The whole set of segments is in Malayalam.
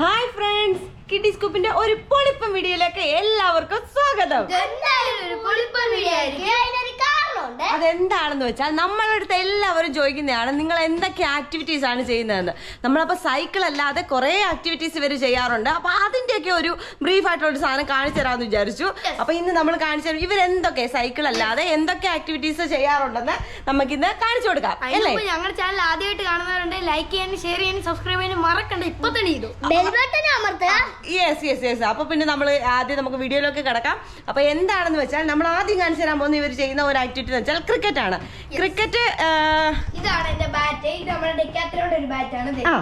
ഹായ് ഫ്രണ്ട്സ് കിഡി സ്കൂപ്പിന്റെ ഒരു പൊളിപ്പം വീഡിയോയിലേക്ക് എല്ലാവർക്കും സ്വാഗതം. അതെന്താണെന്ന് വെച്ചാൽ നമ്മളടുത്ത് എല്ലാവരും ചോദിക്കുന്നതാണ് നിങ്ങൾ എന്തൊക്കെ ആക്ടിവിറ്റീസ് ആണ് ചെയ്യുന്നതെന്ന്? നമ്മളപ്പോൾ സൈക്കിൾ അല്ലാതെ കുറേ ആക്ടിവിറ്റീസ് ഇവർ ചെയ്യാറുണ്ട്. അപ്പോൾ അതിന്റെയൊക്കെ ഒരു ബ്രീഫ് ആയിട്ടുള്ള ഒരു സാധനം കാണിച്ചു തരാമെന്ന് വിചാരിച്ചു. അപ്പൊ ഇന്ന് നമ്മൾ കാണിച്ചു തരും. ഇവരെന്തൊക്കെ സൈക്കിൾ അല്ലാതെ എന്തൊക്കെ ആക്ടിവിറ്റീസ് ചെയ്യാറുണ്ടെന്ന് നമുക്ക് ഇന്ന് കാണിച്ചു കൊടുക്കാം. അല്ലേ? ഞങ്ങളുടെ ചാനൽ ആദ്യമായിട്ട് കാണുന്നവരുണ്ട് ലൈക്ക് ചെയ്യാനും ഷെയർ ചെയ്യാനും സബ്സ്ക്രൈബ് ചെയ്യാനും മറക്കണ്ട. ഇപ്പൊ തന്നെ ചെയ്തു. യെസ് യെസ് യെസ് അപ്പൊ പിന്നെ നമ്മൾ ആദ്യം നമുക്ക് വീഡിയോയിലൊക്കെ കിടക്കാം. അപ്പൊ എന്താണെന്ന് വെച്ചാൽ നമ്മൾ ആദ്യം കാണിച്ചു തരാൻ പോകുന്ന ഇവർ ചെയ്യുന്ന ഒരു ആക്ടിവിറ്റി എന്ന് വെച്ചാൽ ക്രിക്കറ്റ് ആണ്. ക്രിക്കറ്റ് ഇതാണ് എന്റെ ബാറ്റ് ഇത് നമ്മുടെ ഡെക്കാത്തലോണ്ട് ഒരു ബാറ്റാണ് ആ.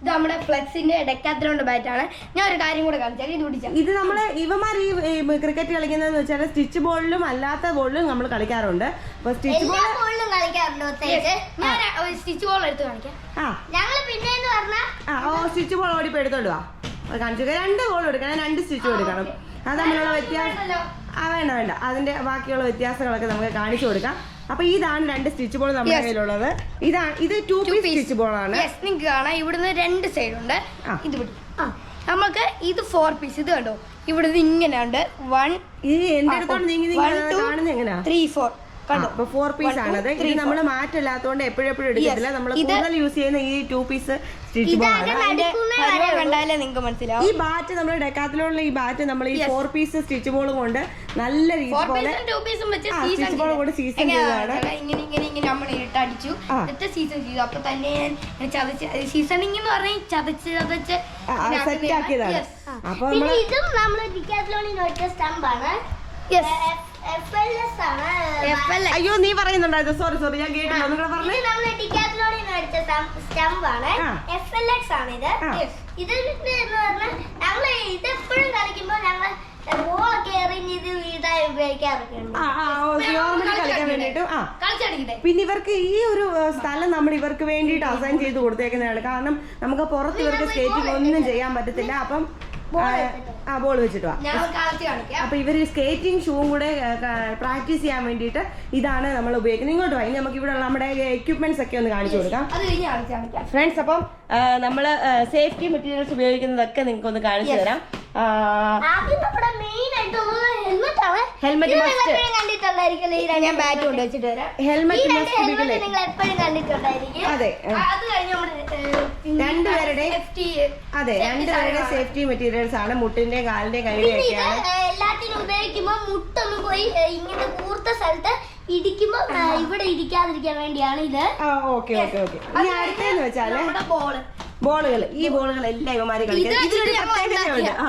ഇത് നമ്മുടെ ഫ്ലെക്സിന്റെ ഡെക്കാത്തലോണ്ട് ബാറ്റാണ് ഞാൻ ഒരു കാര്യം കൂടെ കാണിച്ചാൽ ഇത് പിടിച്ചാൽ ഇത് നമ്മൾ ഇവമാർ ഈ ക്രിക്കറ്റ് കളിക്കുന്നതെന്ന് വെച്ചാൽ സ്റ്റിച്ച് ബോളിലും അല്ലാത്ത ബോളിലും നമ്മൾ കളിക്കാറുണ്ട്. അപ്പൊ സ്റ്റിച്ച് ബോളിലും കളിക്കാറുണ്ട് ഞാൻ സ്റ്റിച്ച് ബോൾ എടുത്ത് കാണിക്കാം. ഓ സ്റ്റിച്ച് ബോൾ ഓടിപ്പോ എടുത്തോണ്ട് വാ. കാണിച്ചു രണ്ട് ബോൾ എടുക്കണം. രണ്ട് സ്റ്റിച്ച് എടുക്കണം. അത് തമ്മിലുള്ള വ്യത്യാസം ആ വേണ്ട വേണ്ട. അതിന്റെ ബാക്കിയുള്ള വ്യത്യാസങ്ങളൊക്കെ നമുക്ക് കാണിച്ചു കൊടുക്കാം. അപ്പൊ ഇതാണ് രണ്ട് സ്റ്റിച്ച് ബോൾ നമ്മുടെ കയ്യിലുള്ളത്. ഇതാണ് ഇത് ടു പീസ് സ്റ്റിച്ച് ബോൾ ആണ്. നിങ്ങൾക്ക് കാണാം. ഇവിടുന്ന് രണ്ട് സൈഡ് ഉണ്ട്. ഇത് നമുക്ക് ഇത് ഫോർ പീസ് ഇത് കണ്ടോ? ഇവിടുന്ന് ഇങ്ങനെ ഉണ്ട് വൺ ഇത് എന്റെ അടുത്തോണ്ട് നീങ്ങി നീങ്ങി കാണുന്നത് എങ്ങനെയാ? ത്രീ ഫോർ കണ്ടോ? ഫോർ പീസ് ആണത്. ഇത് നമ്മൾ മാറ്റില്ലാത്തതുകൊണ്ട് എപ്പോഴും എടുക്കത്തില്ല. നമ്മൾ കൂടുതൽ യൂസ് ചെയ്യുന്ന ഈ ടു പീസ് സ്റ്റിച്ച് ബോൾ കണ്ടാലേ നിങ്ങൾക്ക് മനസ്സിലാവും. ഈ ബാറ്റ് നമ്മൾ ഡെക്കാത്തിലുള്ള ഈ ബാറ്റ് നമ്മൾ ഈ. ഫോർ പീസ് സ്റ്റിച്ച് ബോൾ കൊണ്ട് നല്ല രീതിയിൽ ഫോർ പോലെ പീസും ടു പീസും വെച്ച് സീസൺ. ഇങ്ങനെ ഇങ്ങനെ ഇങ്ങനെ നമ്മൾ ഇട്ടടിച്ചു. എന്നിട്ട് സീസൺ ചെയ്തു. അപ്പൊ തന്നെ ഞാൻ ചതച്ച് സീസണിങ് എന്ന് പറഞ്ഞാൽ ചതച്ച് ചതച്ച് സെറ്റ് ആക്കിയതാണ്. അപ്പൊ നമ്മൾ ഇതും നമ്മൾ ഡിക്കാത്ലോണിൽ ഒറ്റ അയ്യോ നീ പറയുന്നുണ്ടായിരുന്നു. സോറി സോറി ഞാൻ കേട്ടില്ല. ഒന്നുകൂടെ പറഞ്ഞേ. നമ്മൾ അടിച്ച. എഫ് എൽ എക്സ് ആണ് ഇത്. ഇത് എന്ന് പറഞ്ഞാൽ ഇതെപ്പോഴും ഞങ്ങൾ പിന്നെ ഇവർക്ക് ഈ ഒരു സ്ഥലം നമ്മൾ ഇവർക്ക് വേണ്ടിട്ട് അസൈൻ ചെയ്ത് കൊടുത്തേക്കുന്നതാണ്. കാരണം നമുക്ക് പുറത്ത് ഇവർക്ക് സ്കേറ്റിംഗ് ഒന്നും ചെയ്യാൻ പറ്റത്തില്ല. അപ്പം ആ, ആ ബോൾ വെച്ചിട്ട് വാ. ഞാൻ കളിച്ച് കാണിക്കാം. അപ്പൊ ഇവർ സ്കേറ്റിംഗ് ഷൂവും കൂടെ പ്രാക്ടീസ് ചെയ്യാൻ വേണ്ടിയിട്ട് ഇതാണ് നമ്മൾ ഉപയോഗിക്കുന്നത്. ഇങ്ങോട്ട് വാങ്ങി നമുക്ക് ഇവിടെ ഉള്ള നമ്മുടെ എക്യുപ്മെന്റ്സ് ഒക്കെ ഒന്ന് കാണിച്ചു കൊടുക്കാം. ഫ്രണ്ട്സ് അപ്പം നമ്മൾ സേഫ്റ്റി മെറ്റീരിയൽസ് ഉപയോഗിക്കുന്നതൊക്കെ നിങ്ങൾക്ക് ഒന്ന് കാണിച്ചു തരാം. ഹെൽമെറ്റ് ഞാൻ ബാറ്റ് കൊണ്ട് വെച്ചിട്ട് വരാം. ഹെൽമെറ്റ് മസ്റ്റ് അതെ രണ്ടുപേരുടെ സേഫ്റ്റി മെറ്റീരിയൽസ് ആണ്. മുട്ടിന്റെ കാലിന്റെ കൈയുടെ എല്ലാത്തിനും ഉപയോഗിക്കുമ്പോ മുട്ടൊന്നും പോയി ഇങ്ങനെ കൂർത്ത സ്ഥലത്ത് ഇടിക്കുമ്പോ ഇവിടെ ഇരിക്കാതിരിക്കാൻ വേണ്ടിയാണ് ഇത്. Okay okay okay. ഇനി അടുത്തെന്ന് വെച്ചാൽ ബോളുകൾ ഈ ബോളുകൾ എല്ലാം ഇവമാര് കളിക്കുന്നത് ഇത് ഇതിനൊരു പ്രത്യേകതയുണ്ട്. ആ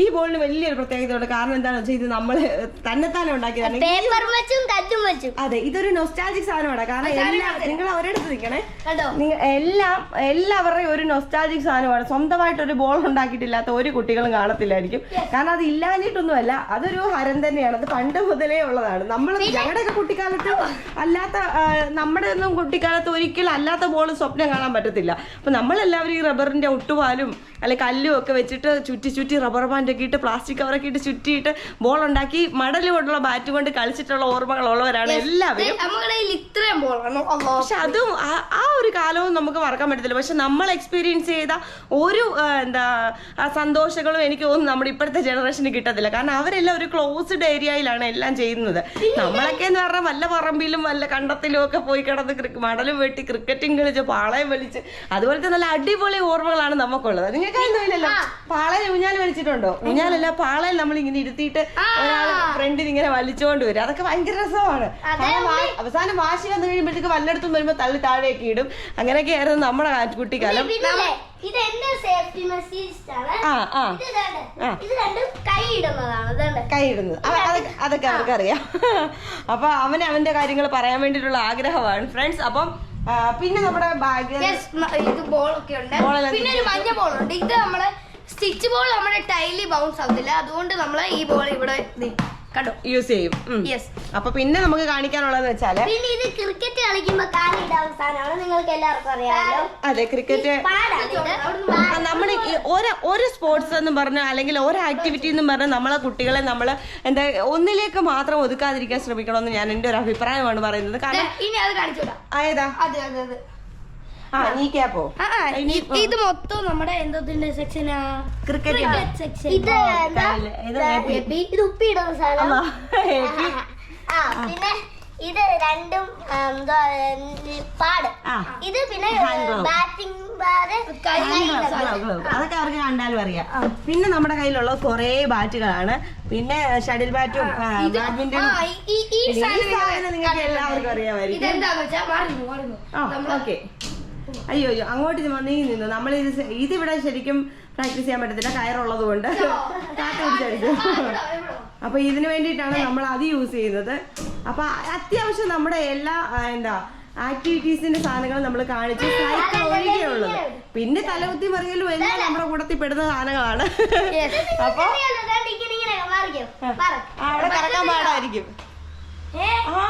ഈ ബോളിന് വലിയൊരു പ്രത്യേകതയുണ്ട്. കാരണം എന്താണെന്ന് വെച്ചാൽ ഇത് നമ്മൾ തന്നെത്താനെ ഉണ്ടാക്കിയതാണ്. പേപ്പർ വെച്ചും കല്ലും വെച്ചും. അതെ ഇതൊരു നൊസ്റ്റാജിക് സാധനമാണ്. കാരണം എല്ലാം നിങ്ങൾ ഒരിടത്ത് നിൽക്കണേ നിങ്ങൾ എല്ലാം എല്ലാവരുടെയും ഒരു നൊസ്റ്റാജിക് സാധനമാണ്. സ്വന്തമായിട്ട് ഒരു ബോൾ ഉണ്ടാക്കിയിട്ടില്ലാത്ത ഒരു കുട്ടികളും കാണത്തില്ലായിരിക്കും. കാരണം അത് ഇല്ലാഞ്ഞിട്ടൊന്നുമല്ല അതൊരു ഹരം തന്നെയാണ്. അത് പണ്ട് മുതലേ ഉള്ളതാണ്. നമ്മൾ ഞങ്ങളുടെയൊക്കെ കുട്ടിക്കാലത്ത് അല്ലാത്ത നമ്മുടെ ഒന്നും കുട്ടിക്കാലത്ത് ഒരിക്കലും അല്ലാത്ത ബോൾ സ്വപ്നം കാണാൻ പറ്റത്തില്ല. അപ്പൊ നമ്മളെല്ലാവരും ഈ റബ്ബറിന്റെ ഒട്ടുപാലും അല്ലെ കല്ലും ഒക്കെ വെച്ചിട്ട് ചുറ്റി ചുറ്റി റബ്ബർ ബാൻഡ് ഒക്കെ ഇട്ട് പ്ലാസ്റ്റിക് കവറൊക്കെ ഇട്ട് ചുറ്റിയിട്ട് ബോൾ ഉണ്ടാക്കി മടൽ കൊണ്ടുള്ള ബാറ്റ് കൊണ്ട് കളിച്ചിട്ടുള്ള ഓർമ്മകളുള്ളവരാണ് എല്ലാവരും. ഇത്രയും പക്ഷെ അതും ആ- ഒരു കാലവും നമുക്ക് മറക്കാൻ പറ്റത്തില്ല. പക്ഷെ നമ്മൾ എക്സ്പീരിയൻസ് ചെയ്ത ഒരു എന്താ സന്തോഷങ്ങളും എനിക്ക് തോന്നുന്നു നമ്മുടെ ഇപ്പോഴത്തെ ജനറേഷന് കിട്ടത്തില്ല. കാരണം അവരെല്ലാം ഒരു ക്ലോസ്ഡ് ഏരിയയിലാണ് എല്ലാം ചെയ്യുന്നത്. നമ്മളൊക്കെ എന്ന് പറഞ്ഞാൽ വല്ല പറമ്പിലും വല്ല കണ്ടത്തിലും ഒക്കെ പോയി കിടന്ന് മടലും വെട്ടി ക്രിക്കറ്റും കളിച്ച് പാളയം വലിച്ച് അതുപോലത്തെ നല്ല അടിപൊളി ഓർമ്മകളാണ് നമുക്കുള്ളത്. നിങ്ങൾക്ക് ഒന്നുമില്ലല്ലോ പാളയം ഊഞ്ഞാൽ വലിച്ചിട്ടുണ്ടോ? ഊഞ്ഞാലല്ല പാളയിൽ നമ്മൾ ഇങ്ങനെ ഇരുത്തിയിട്ട് ഒരാൾ ഫ്രണ്ടിൽ ഇങ്ങനെ വലിച്ചുകൊണ്ട് വരും. അതൊക്കെ ഭയങ്കര രസമാണ്. അവസാനം വാശി വന്നു കഴിയുമ്പോഴത്തേക്ക് വല്ലയിടത്തും വരുമ്പോ തള്ളി താഴേക്ക് ഇടും. അങ്ങനെയൊക്കെ ആയിരുന്നു നമ്മുടെ കാ- കുട്ടിക്കാലം ഇത് എന്റെ സേഫ്റ്റി മെസ്സേജ് ആണ്. ഇത് രണ്ടും കൈ ഇടുന്നതാണ്. കൈയിടുന്നത് അ- അതൊക്കെ അവർക്കറിയാം. അപ്പൊ അവന് അവന്റെ കാര്യങ്ങൾ പറയാൻ വേണ്ടിയിട്ടുള്ള ആഗ്രഹമാണ്. ഫ്രണ്ട്സ് അപ്പം പിന്നെ നമ്മുടെ ബാഗ് ബോളൊക്കെ ഉണ്ട്. പിന്നെ ഒരു മഞ്ഞ ബോളുണ്ട് ഇത് നമ്മൾ സ്റ്റിച്ച് ബോൾ നമ്മുടെ ടൈലി ബൗൺസ് ആവത്തില്ല. അതുകൊണ്ട് നമ്മൾ ഈ ബോൾ ഇവിടെ ദേ, കണ്ടോ? യൂസ് ചെയ്യും. യെസ് അപ്പൊ പിന്നെ നമുക്ക് കാണിക്കാനുള്ളതെന്ന് വെച്ചാൽ പിന്നെ ഇത് ക്രിക്കറ്റ് കളിക്കുമ്പോ കാലിട സാധനമാണ് നിങ്ങൾക്ക് എല്ലാവർക്കും അറിയാമല്ലോ. അതെ ക്രിക്കറ്റ് പാടാണ് നമ്മൾ ഒരു ഒരു സ്പോർട്സ് എന്ന് പറഞ്ഞ അല്ലെങ്കിൽ ഒരു ആക്ടിവിറ്റി എന്ന് പറഞ്ഞ നമ്മളെ കുട്ടികളെ നമ്മൾ എന്താ ഒന്നിലേക്ക് മാത്രം ഒതുക്കാതിരിക്കാൻ ശ്രമിക്കണമെന്ന് ഞാൻ എന്റെ ഒരു അഭിപ്രായമാണ് പറയുന്നത്. കാരണം ഇനി അത് കാണിച്ചു ആയതാ അതെ അതെ അതെ. ആ നീ ഇ- ഇത് മൊത്തം നമ്മുടെ എന്തോത്തിന്റെ സെക്ഷനാ ക്രിക്കറ്റ് സെക്ഷൻ ഇത് ഇത് ഉപ്പിടുന്ന സാധനം. ആ പിന്നെ ഇത് രണ്ടും പാട്. ഇത് പിന്നെ ബാറ്റിംഗ്. അതൊക്കെ അവർക്ക് കണ്ടാലും അറിയാം. പിന്നെ നമ്മുടെ കയ്യിലുള്ള കുറെ ബാറ്റുകളാണ് പിന്നെ ഷട്ടിൽ ബാറ്റും ബാഡ്മിന്റണും നിങ്ങൾക്ക് എല്ലാവർക്കും അറിയാമായിരിക്കും. അയ്യോ അയ്യോ അങ്ങോട്ട് ഇത് നീ നിന്നു. നമ്മൾ ഇത് ഇത് ഇതിവിടെ ശരിക്കും പ്രാക്ടീസ് ചെയ്യാൻ പറ്റത്തില്ല. കയറുള്ളത് കൊണ്ട് പിടിച്ചടിക്കും അപ്പൊ ഇതിന് വേണ്ടിയിട്ടാണ് നമ്മൾ അത് യൂസ് ചെയ്യുന്നത്. അപ്പൊ അത്യാവശ്യം നമ്മുടെ എല്ലാ എന്താ ആക്ടിവിറ്റീസിന്റെ സാധനങ്ങൾ നമ്മൾ കാണിച്ച് സൈക്കിൾ ഒഴികെയുള്ളത്. പിന്നെ തലകുത്തി മറിയലും എല്ലാം നമ്മുടെ കൂട്ടത്തിൽ പെടുന്ന സാധനങ്ങളാണ്. അപ്പൊ അവിടെ കറക്കാൻ പാടായിരിക്കും. ആ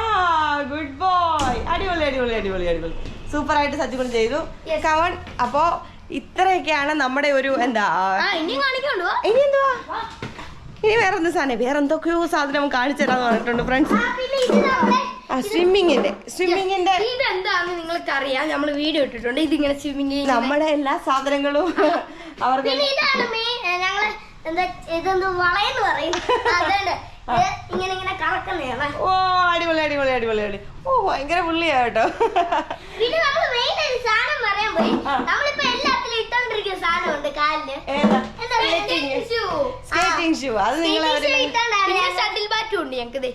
ഗുഡ് ബോയ് അടിപൊളി അടിപൊളി അടിപൊളി അടിപൊളി. സൂപ്പർ ആയിട്ട് സജ്ജുകൾ ചെയ്തു കവൺ അപ്പോ ഇത്രയൊക്കെയാണ് നമ്മുടെ ഒരു എന്താ ഇനി എന്തുവാ? ഇനി വേറെ എന്ത് സാധനം? വേറെ എന്തൊക്കെയോ സാധനം കാണിച്ചു തരാന്ന് പറഞ്ഞിട്ടുണ്ട് ഫ്രണ്ട്സ് സ്വിമ്മിങ്ങിന്റെ സ്വിമ്മിങ്ങിന്റെ ഇതെന്താന്ന് നിങ്ങൾക്ക് അറിയാം നമ്മൾ വീഡിയോ ഇട്ടിട്ടുണ്ട്. ഇതിങ്ങനെ സ്വിമ്മിങ് നമ്മുടെ എല്ലാ സാധനങ്ങളും അവർക്ക് ഇതാണ് മെയിൻ ഞങ്ങൾ എന്താ ഇതെന്തോ വളയെന്ന് പറയും. ഇത് ഇങ്ങനെ ഇങ്ങനെ കറക്കുന്നതാണ് ഓ അടിപൊളി അടിപൊളി അടിപൊളി അടി. ഓ ഭയങ്കര പുള്ളിയാ കേട്ടോ. പിന്നെ നമ്മൾ മെയിൻ ഒരു സാധനം പറയാൻ പോയി. നമ്മളിപ്പോ എല്ലാത്തിലും ഇട്ടോണ്ടിരിക്കുന്ന സാധനമുണ്ട് കാലിൽ. സ്കേറ്റിംഗ് ഷൂ അത് നിങ്ങൾ ഷട്ടിൽ ബാറ്റും ഉണ്ട് ഞങ്ങൾക്ക്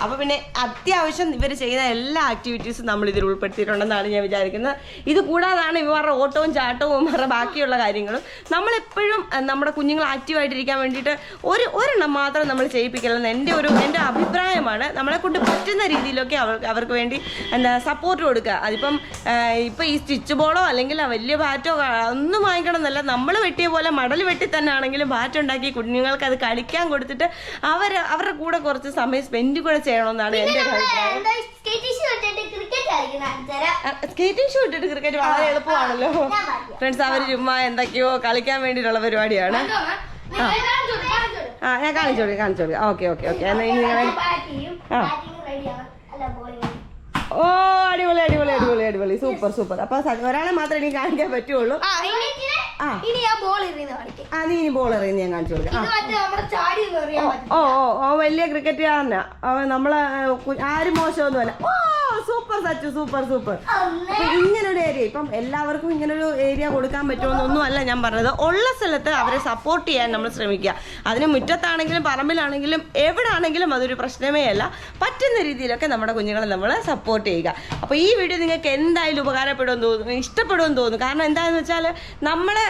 ദേ ആ. അപ്പൊ പിന്നെ അത്യാവശ്യം ഇവർ ചെയ്യുന്ന എല്ലാ ആക്ടിവിറ്റീസും നമ്മൾ ഇതിൽ ഉൾപ്പെടുത്തിയിട്ടുണ്ടെന്നാണ് ഞാൻ വിചാരിക്കുന്നത്. ഇത് കൂടാതാണ് ഇവരുടെ ഓട്ടവും ചാട്ടവും ഇവരുടെ ബാക്കിയുള്ള കാര്യങ്ങളും. നമ്മളെപ്പോഴും നമ്മുടെ കുഞ്ഞുങ്ങൾ ആക്റ്റീവായിട്ടിരിക്കാൻ വേണ്ടിയിട്ട് ഒരു ഒരെണ്ണം മാത്രം നമ്മൾ ചെയ്യിപ്പിക്കലെന്ന് എന്റെ ഒരു എന്റെ അഭിപ്രായമാണ്. നമ്മളെ കൊണ്ട് പറ്റുന്ന രീതിയിലൊക്കെ അവർ അവർക്ക് വേണ്ടി എന്താ സപ്പോർട്ട് കൊടുക്കുക. അതിപ്പം ഇപ്പം ഈ സ്റ്റിച്ച് ബോളോ അല്ലെങ്കിൽ വലിയ ബാറ്റോ ഒന്നും വാങ്ങിക്കണം എന്നല്ല നമ്മൾ വെട്ടിയ പോലെ മടൽ വെട്ടി തന്നെ ആണെങ്കിലും ബാറ്റ് ഉണ്ടാക്കി കുഞ്ഞുങ്ങൾക്ക് അത് കളിക്കാൻ കൊടുത്തിട്ട് അവർ അവരുടെ കൂടെ കുറച്ച് സമയം സ്പെൻഡ് കൂടെ ചെയ്യണമെന്നാണ് എന്റെ ഒരു അഭിപ്രായം. ക്രിക്കറ്റ് സ്കേറ്റിംഗ് ഷൂ ഇട്ടിട്ട് ക്രിക്കറ്റ് വളരെ എളുപ്പമാണല്ലോ. ഫ്രണ്ട്സ് അവർ ചുമ്മാ എന്തൊക്കെയോ കളിക്കാൻ വേണ്ടിയിട്ടുള്ള പരിപാടിയാണ്. ആ. ഞാൻ കാണിച്ചു കൊടുക്കാം കാണിച്ചു കൊടുക്കാം. Okay okay okay. എന്നാൽ ഇനി നിങ്ങൾ ആ. ഓ അടിപൊളി അടിപൊളി അടിപൊളി അടിപൊളി. Super super. അപ്പൊ ഒരാളെ മാത്രമേ എനിക്ക് കാണിക്കാൻ പറ്റുള്ളൂ. ആ നീ ഇനി ബോൾ എറിയുന്ന ഞാൻ കാണിച്ചു കൊടുക്കാം. ഓ ഓ ഓ വലിയ ക്രിക്കറ്റുകാരനാ അവൻ നമ്മളെ ആരും മോശമൊന്നുമല്ല. ഓ സൂപ്പർ സച്ചു സൂപ്പർ സൂപ്പർ ഇങ്ങനൊരു ഏരിയ ഇപ്പം എല്ലാവർക്കും ഇങ്ങനൊരു ഏരിയ കൊടുക്കാൻ പറ്റുമെന്നൊന്നും അല്ല ഞാൻ പറഞ്ഞത്. ഉള്ള സ്ഥലത്ത് അവരെ സപ്പോർട്ട് ചെയ്യാൻ നമ്മൾ ശ്രമിക്കുക. അതിന് മുറ്റത്താണെങ്കിലും പറമ്പിലാണെങ്കിലും എവിടെ ആണെങ്കിലും അതൊരു പ്രശ്നമേ അല്ല. പറ്റുന്ന രീതിയിലൊക്കെ നമ്മുടെ കുഞ്ഞുങ്ങളെ നമ്മൾ സപ്പോർട്ട് ചെയ്യുക. അപ്പോൾ ഈ വീഡിയോ നിങ്ങൾക്ക് എന്തായാലും ഉപകാരപ്പെടുമെന്ന് തോന്നുന്നു ഇഷ്ടപ്പെടുമെന്ന് തോന്നുന്നു. കാരണം എന്താണെന്ന് വെച്ചാൽ നമ്മളെ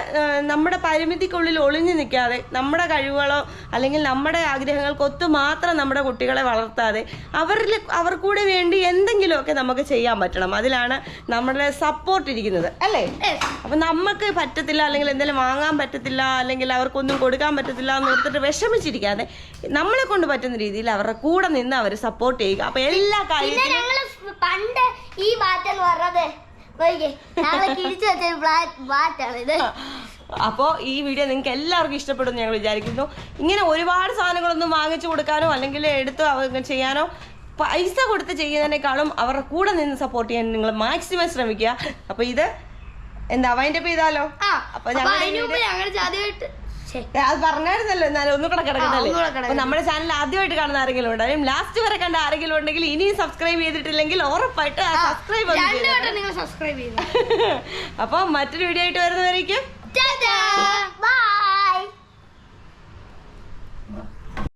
നമ്മുടെ പരിമിതിക്കുള്ളിൽ ഒളിഞ്ഞു നിൽക്കാതെ നമ്മുടെ കഴിവുകളോ അല്ലെങ്കിൽ നമ്മുടെ ആഗ്രഹങ്ങൾക്കൊത്തു മാത്രം നമ്മുടെ കുട്ടികളെ വളർത്താതെ അവരിൽ അവർക്കൂടെ വേണ്ടി എന്തെങ്കിലുമൊക്കെ നമുക്ക് ചെയ്യാൻ പറ്റണം. അതിലാണ് നമ്മുടെ സപ്പോർട്ട് ഇരിക്കുന്നത്. അല്ലേ? അപ്പൊ നമുക്ക് പറ്റത്തില്ല അല്ലെങ്കിൽ എന്തെങ്കിലും വാങ്ങാൻ പറ്റത്തില്ല അല്ലെങ്കിൽ അവർക്കൊന്നും കൊടുക്കാൻ പറ്റത്തില്ല എന്ന് ഓർത്തിട്ട് വിഷമിച്ചിരിക്കാതെ നമ്മളെ കൊണ്ട് പറ്റുന്ന രീതിയിൽ അവരുടെ കൂടെ നിന്ന് അവർ സപ്പോർട്ട് ചെയ്യുക. അപ്പൊ എല്ലാ കാര്യങ്ങളും കാര്യത്തിലും പണ്ട് ഈ പറഞ്ഞത് ഇത് അപ്പോൾ ഈ വീഡിയോ നിങ്ങൾക്ക് എല്ലാവർക്കും ഇഷ്ടപ്പെടും ഞങ്ങൾ വിചാരിക്കുന്നു. ഇങ്ങനെ ഒരുപാട് സാധനങ്ങളൊന്നും വാങ്ങിച്ചു കൊടുക്കാനോ അല്ലെങ്കിൽ എടുത്ത് ചെയ്യാനോ പൈസ കൊടുത്ത് ചെയ്യുന്നതിനേക്കാളും അവരുടെ കൂടെ നിന്ന് സപ്പോർട്ട് ചെയ്യാൻ നിങ്ങൾ മാക്സിമം ശ്രമിക്കുക. അപ്പൊ ഇത് എന്താ വൈൻഡപ്പ് ചെയ്താലോ? അപ്പൊ അത് പറഞ്ഞായിരുന്നല്ലോ എന്നാലും ഒന്നും കൂടെ കിടക്കണ്ടല്ലേ. അപ്പൊ നമ്മുടെ ചാനൽ ആദ്യമായിട്ട് കാണുന്ന ആരെങ്കിലും ഉണ്ടായും ലാസ്റ്റ് വരെ കണ്ട ആരെങ്കിലും ഉണ്ടെങ്കിൽ ഇനിയും സബ്സ്ക്രൈബ് ചെയ്തിട്ടില്ലെങ്കിൽ ഉറപ്പായിട്ട് സബ്സ്ക്രൈബ് സബ്സ്ക്രൈബ് അപ്പൊ മറ്റൊരു വീഡിയോ ആയിട്ട് വരുന്നവരേക്കും